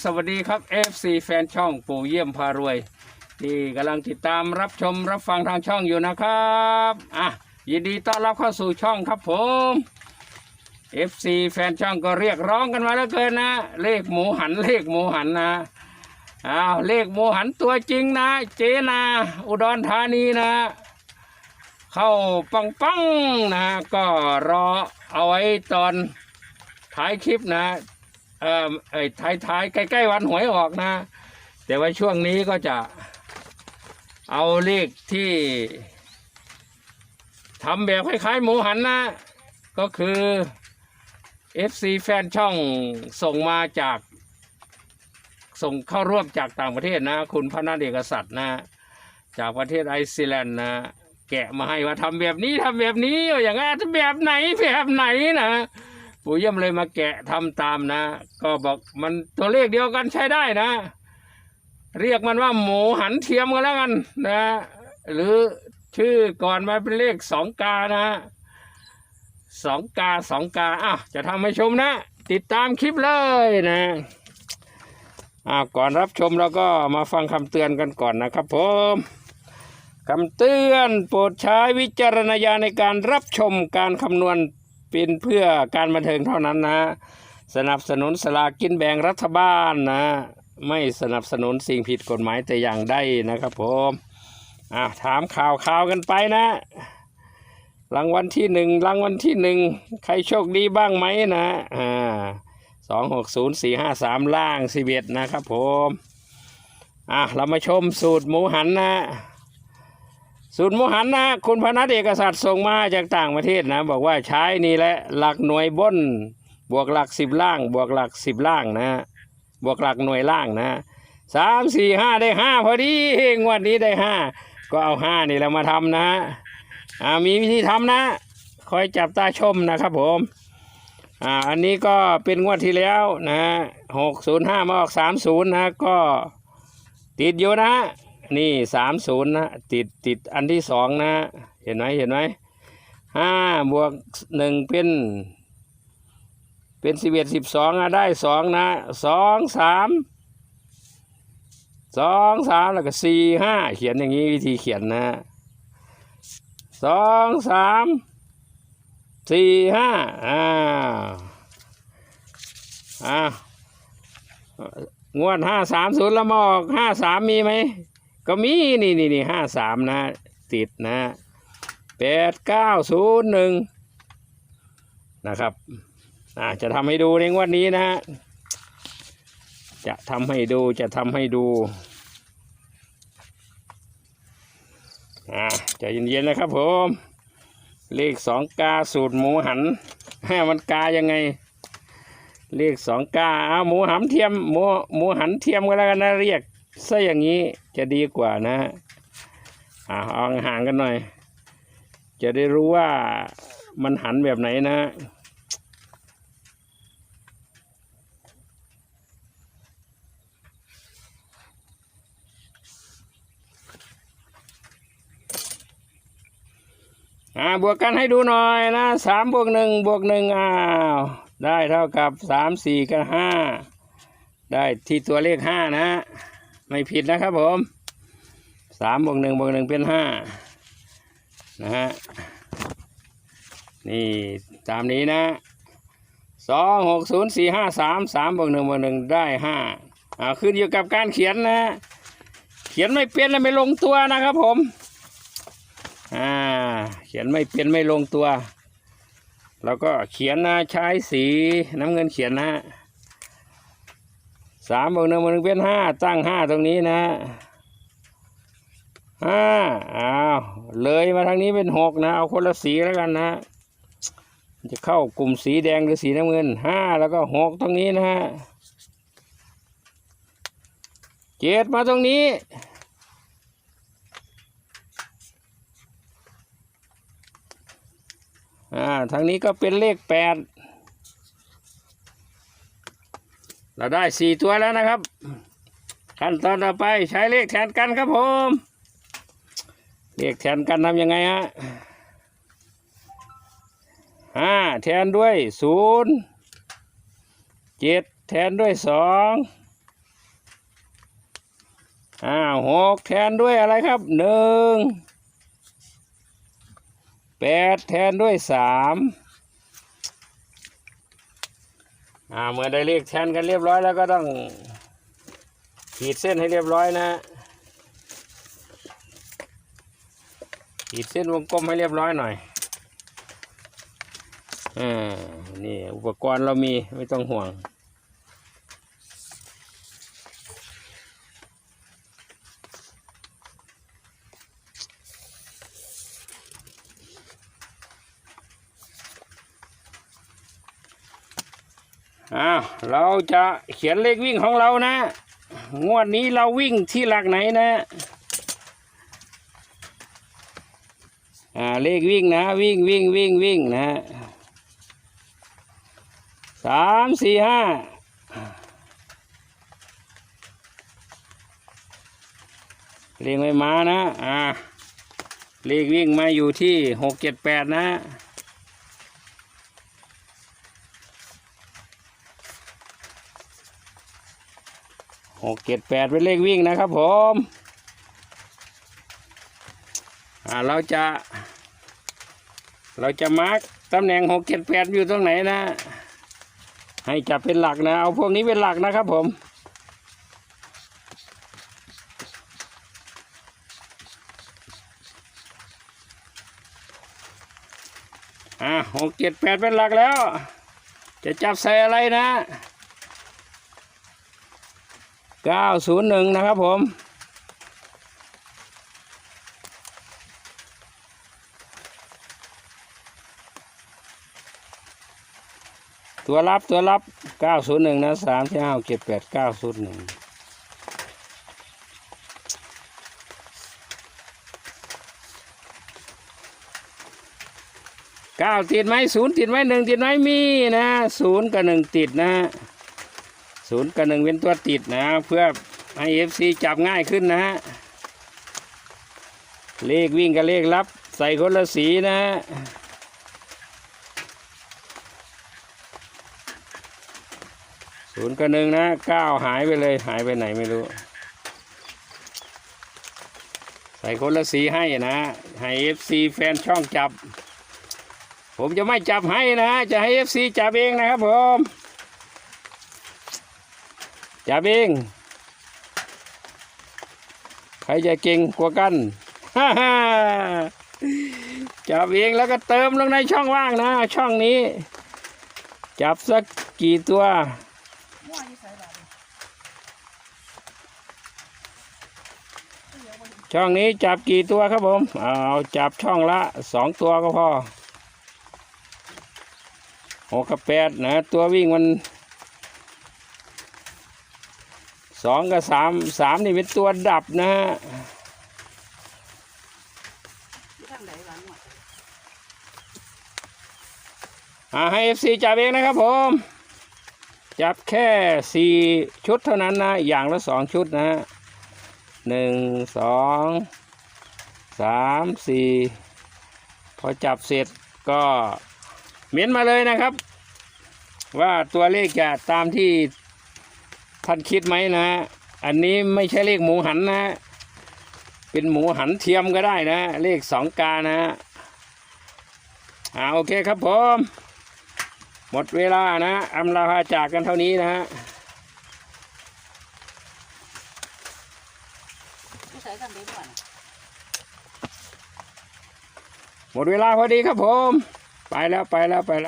สวัสดีครับ FC แฟนช่องปู่เยี่ยมพารวย ที่กำลังติดตามรับชมรับฟังทางช่องอยู่นะครับอะยินดีต้อนรับเข้าสู่ช่องครับผม FC แฟนช่องก็เรียกร้องกันมาแล้วเกินนะ เลขหมูหันเลขหมูหันนะอ้าวเลขหมูหันตัวจริงนะ เจนา อุดรธานีนะ เข้าปังปังนะ ก็รอเอาไว้ตอนท้ายคลิปนะ เอ่อไอ้ท้ายท้ายๆใกล้ ๆ วันหวยออกนะ แต่ว่าช่วงนี้ก็จะเอาเลขที่ทำแบบคล้ายๆ หมูหันนะ ก็คือ FC แฟนช่องส่งมาจาก ส่งเข้าร่วมจากต่างประเทศนะ คุณพระนาเอกษัตริย์นะ จากประเทศไอซ์แลนด์นะ แกะมาให้ว่าทำแบบนี้ทำแบบนี้อย่างนั้นแบบไหนแบบไหนนะ ปู่เยี่ยมเลยมาแกะทำตามนะ ก็บอกมันตัวเลขเดียวกันใช้ได้นะ เรียกมันว่าหมูหันเทียมกันแล้วกันนะ หรือชื่อก่อนมาเป็นเลขสองกานะสองกาสองกาอะจะทำให้ชมนะ ติดตามคลิปเลยนะอ่าก่อนรับชมเราก็มาฟังคำเตือนกันก่อนนะครับผมคำเตือนโปรดใช้วิจารณญาณในการรับชมการคำนวณ เป็นเพื่อการบันเทิงเท่านั้นนะ สนับสนุนสลากกินแบ่งรัฐบาลนะ ไม่สนับสนุนสิ่งผิดกฎหมายแต่อย่างใดนะครับผมอะถามข่าวข่าวกันไปนะ รางวัลที่หนึ่งรางวัลที่หนึ่งใครโชคดีบ้างไหมนะอ่าสองหกศูนย์สี่ห้าสามล่างสิบเอ็ดนะครับผมอะเรามาชมสูตรหมูหันนะ สูตรมหันนะคุณพนัทเอกษัตริย์ส่งมาจากต่างประเทศนะ บอกว่าใช้นี่แหละหลักหน่วยบน บวกหลักสิบล่าง บวกหลักสิบล่างนะบวกหลักหน่วยล่างนะสามสี่ห้าได้ห้าพอดีงวดนี้ได้ห้าก็เอาห้านี่แหละมาทำนะอ่ามีวิธีทำนะ คอยจับตาชมนะครับผมอ่าอันนี้ก็เป็นงวดที่แล้วนะหกศูนย์ห้ามาออกสามศูนย์นะก็ติดอยู่นะ นี่สามศูนย์นะติดติดอันที่สองนะ เห็นไหมเห็นไหมห้าบวกหนึ่งเป็นเป็นสิบเอ็ดสิบสองได้สองนะสองสามสองสามแล้วก็สี่ห้าเขียนอย่างนี้วิธีเขียนนะสองสามสี่ห้าอ้าอ้างวดห้าสามศูนย์ล้วมอกห้าสามมีไหม ก็มีนี่นี่นี่ห้าสามนะ ติดนะแปดเก้าศูนย์หนึ่งนะครับอ่าจะทำให้ดูในงวดนี้นะจะทำให้ดูจะทำให้ดูอ่าใจเย็นๆนะครับผม เลขสองกาสูตรหมูหันให้มันกายังไง เลขสองกาเอาหมูหันเทียมหมูหมูหันเทียมก็แล้วกันนะเรียก ซะอย่างนี้จะดีกว่านะอ่าเอาห่างกันหน่อย จะได้รู้ว่ามันหันแบบไหนนะอ่าบวกกันให้ดูหน่อยนะสามบวกหนึ่งบวกหนึ่งอ้าวได้เท่ากับสามสี่กับห้าได้ที่ตัวเลขห้านะ ไม่ผิดนะครับผมสามบวกหนึ่งบวกหนึ่งเป็นห้านะฮะนี่ตามนี้นะสองหกศูนย์สี่ห้าสามสามบวกหนึ่งบวกหนึ่งได้ห้าอ่าขึ้นอยู่กับการเขียนนะเขียนไม่เป็นและไม่ลงตัวนะครับผมอ่าเขียนไม่เป็นไม่ลงตัว แล้วก็เขียนนะใช้สีน้ำเงินเขียนนะ สามบวกหนึ่งบวกหนึ่งเป็นห้าตั้งห้าตรงนี้นะห้าอ้าวเลยมาทางนี้เป็นหกนะ เอาคนละสีแล้วกันนะ จะเข้ากลุ่มสีแดงหรือสีน้ำเงินห้าแล้วก็หกตรงนี้นะฮะเจ็ดมาตรงนี้อ่าทางนี้ก็เป็นเลขแปด เราได้สี่ตัวแล้วนะครับ ขั้นตอนต่อไปใช้เลขแทนกันครับผม เลขแทนกันทำยังไงฮะห้าแทนด้วยศูนย์เจ็ดแทนด้วยสองอ้าหกแทนด้วยอะไรครับหนึ่งแปดแทนด้วยสาม อ่าเมื่อได้เลขแทนกันเรียบร้อยแล้วก็ต้องขีดเส้นให้เรียบร้อยนะขีดเส้นวงกลมให้เรียบร้อยหน่อยอ่านี่อุปกรณ์เรามีไม่ต้องห่วง อ้าวเราจะเขียนเลขวิ่งของเรานะ งวดนี้เราวิ่งที่หลักไหนนะอ่าเลขวิ่งนะ วิ่งวิ่งวิ่งวิ่งนะสามสี่ห้าเลขไม่มานะอ่าเลขวิ่งมาอยู่ที่หกเจ็ดแปดนะ หกเจ็ดแปดเป็นเลขวิ่งนะครับผมอ่าเราจะ เราจะมาร์กตำแหน่งหกเจ็ดแปดอยู่ตรงไหนนะ ให้จับเป็นหลักนะ เอาพวกนี้เป็นหลักนะครับผมอ่าหกเจ็ดแปดเป็นหลักแล้ว จะจับใส่อะไรนะ เก้าศูนย์หนึ่งนะครับผม ตัวรับตัวรับเก้าศูนย์หนึ่งนะสามที่ห้าเจ็ดแปดเก้าศูนย์หนึ่งเก้าติดไหมศูนย์ติดไหมหนึ่งติดไหมมีนะศูนย์กับหนึ่งติดนะ ศูนย์กับหนึ่งเป็นตัวติดนะ เพื่อให้เอฟซีจับง่ายขึ้นนะฮะ เลขวิ่งกับเลขรับใส่คนละสีนะฮะศูนย์กับหนึ่งนะเก้าหายไปเลยหายไปไหนไม่รู้ ใส่คนละสีให้นะให้เอฟซีแฟนช่องจับ ผมจะไม่จับให้นะ จะให้เอฟซีจับเองนะครับผม จับเองใครจะเก่งกว่ากันฮ่าฮ่าจับเองแล้วก็เติมลงในช่องว่างนะ ช่องนี้ จับสักกี่ตัวช่องนี้จับกี่ตัวครับผมเอาจับช่องละสองตัวก็พอหกกับแปดนะ ตัววิ่งมัน สองกับสามสามนี่เป็นตัวดับนะฮะอ่างไหนบ้างมั่วอ่าให้เอฟซีจับเองนะครับผม จับแค่สี่ชุดเท่านั้นนะ อย่างละสองชุดนะฮะหนึ่งสองสามสี่พอจับเสร็จก็เม้นมาเลยนะครับ ว่าตัวเลขจะตามที่ ท่านคิดไหมนะ อันนี้ไม่ใช่เลขหมูหันนะ เป็นหมูหันเทียมก็ได้นะ เลขสองกานะอ่าโอเคครับผม หมดเวลานะอำลาพาจากกันเท่านี้นะฮะอยู่ใส่กันเด็กมั่วน่ะหมดเวลาพอดีครับผม ไปแล้วไปแล้วไปแล้ว